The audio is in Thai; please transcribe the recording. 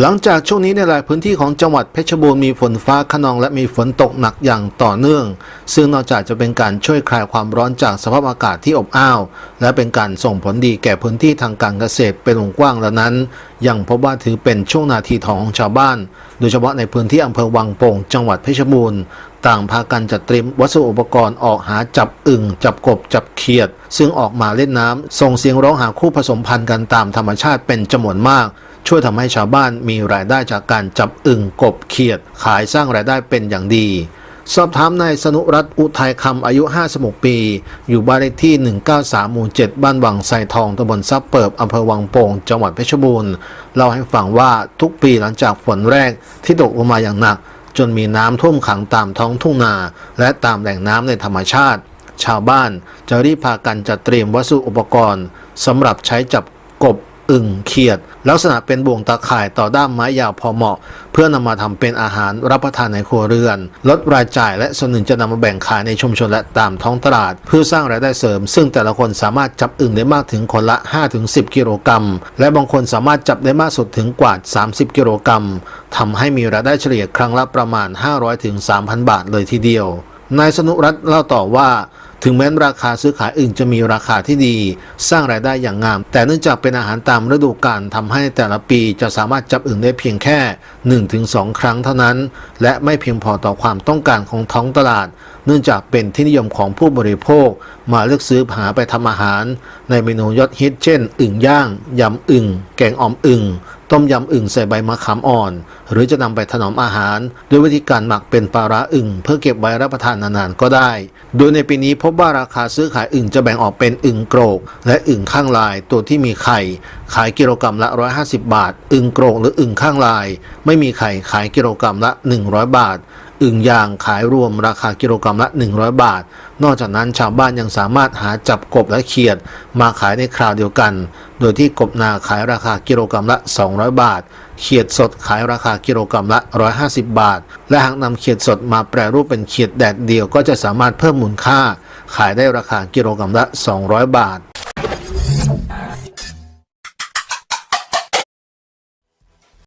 หลังจากช่วงนี้ในหลายพื้นที่ของจังหวัดเพชรบูรณ์มีฝนฟ้าขนองและมีฝนตกหนักอย่างต่อเนื่อง ซึ่งนอกจากจะเป็นการช่วยคลายความร้อนจากสภาพอากาศที่อบอ้าว และเป็นการส่งผลดีแก่พื้นที่ทางการเกษตรเป็นวงกว้างแล้วนั้น ยังพบว่าถือเป็นช่วงนาทีทองของชาวบ้าน โดยเฉพาะในพื้นที่อำเภอวังโป่งจังหวัดเพชรบูรณ์ต่างพากันจัดเตรียมวัสดุอุปกรณ์ออกหาจับอึ่ง จับกบ จับเขียด ซึ่งออกมาเล่นน้ำส่งเสียงร้องหาคู่ผสมพันธุ์กันตามธรรมชาติเป็นจำนวนมาก ช่วยทำให้ชาวบ้านมีรายได้จากการจับอึ่งกบเขียด ขายสร้างรายได้เป็นอย่างดี สอบถามนายสนุรัตน์อุทัยคำอายุ 56 ปี อยู่บ้านเลขที่ 193 หมู่ 7 บ้านวังไซทองตำบลซับเปิบอำเภอวังโป่ง จังหวัดเพชรบูรณ์เล่าให้ฟังว่าทุกปีหลังจากฝนแรกที่ตกลงมาอย่างหนัก จนมีน้ำท่วมขังตามท้องทุ่งนา และตามแหล่งน้ำในธรรมชาติ ชาวบ้านจะรีบพากันจัดเตรียมวัสดุอุปกรณ์สำหรับใช้จับกบ อึ่งเขียด ลักษณะเป็นบ่วงตาข่ายต่อด้ามไม้ยาวพอเหมาะ เพื่อนำมาทำเป็นอาหารรับประทานในครัวเรือน ลดรายจ่ายและส่วนหนึ่งจะนำมาแบ่งขายในชุมชนและตามท้องตลาด เพื่อสร้างรายได้เสริม ซึ่งแต่ละคนสามารถจับอึ่งได้มากถึงคนละ 5-10 กิโลกรัม และบางคนสามารถจับได้มากสุดถึงกว่า 30 กิโลกรัมทำให้มีรายได้เฉลี่ยครั้งละประมาณ 500-3,000 บาทเลยทีเดียวนายสนุรัตน์เล่าต่อว่า ถึงแม้ราคาซื้อขายอึ่งจะมีราคาที่ดี สร้างรายได้อย่างงาม แต่เนื่องจากเป็นอาหารตามฤดูกาลทำให้แต่ละปีจะสามารถจับอึ่งได้เพียงแค่ 1-2 ครั้งเท่านั้น และไม่เพียงพอต่อความต้องการของท้องตลาด เนื่องจากเป็นที่นิยมของผู้บริโภค มาเลือกซื้อหาไปทำอาหาร ในเมนูยอดฮิตเช่น อึ่งย่างยำอึ่งแกงอ่อมอึ่ง ต้มยำอึ่งใส่ใบมะขามอ่อน หรือจะนำไปถนอมอาหาร ด้วยวิธีการหมักเป็นปลาร้าอึ่งเพื่อเก็บไว้รับประทานนานๆก็ได้ โดยในปีนี้พบว่าราคาซื้อขายอึ่งจะแบ่งออกเป็นอึ่งโกรก และอึ่งข้างลายตัวที่มีไข่ ขายกิโลกรรัมละ 150 บาท อึ่งโกรกหรืออึ่งข้างลาย ไม่มีไข่ขายกิโลกรรัมละ 100 บาทอึ่งยางขายรวมราคากิโลกรรัมละ 100 บาท นอกจากนั้นชาวบ้านยังสามารถหาจับกบและเขียด มาขายในคราวเดียวกัน โดยที่กบนาขายราคากิโลกรรัมละ 2 100 บาท เขียดสดขายราคากิโลกรรัมละ 150 บาท และหากนำเขียดสดมาแปรรูปเป็นเขียดแดดเดียวก็จะสามารถเพิ่มมูลค่า ขายได้ราคากิโลกรรัมละ 200 บาท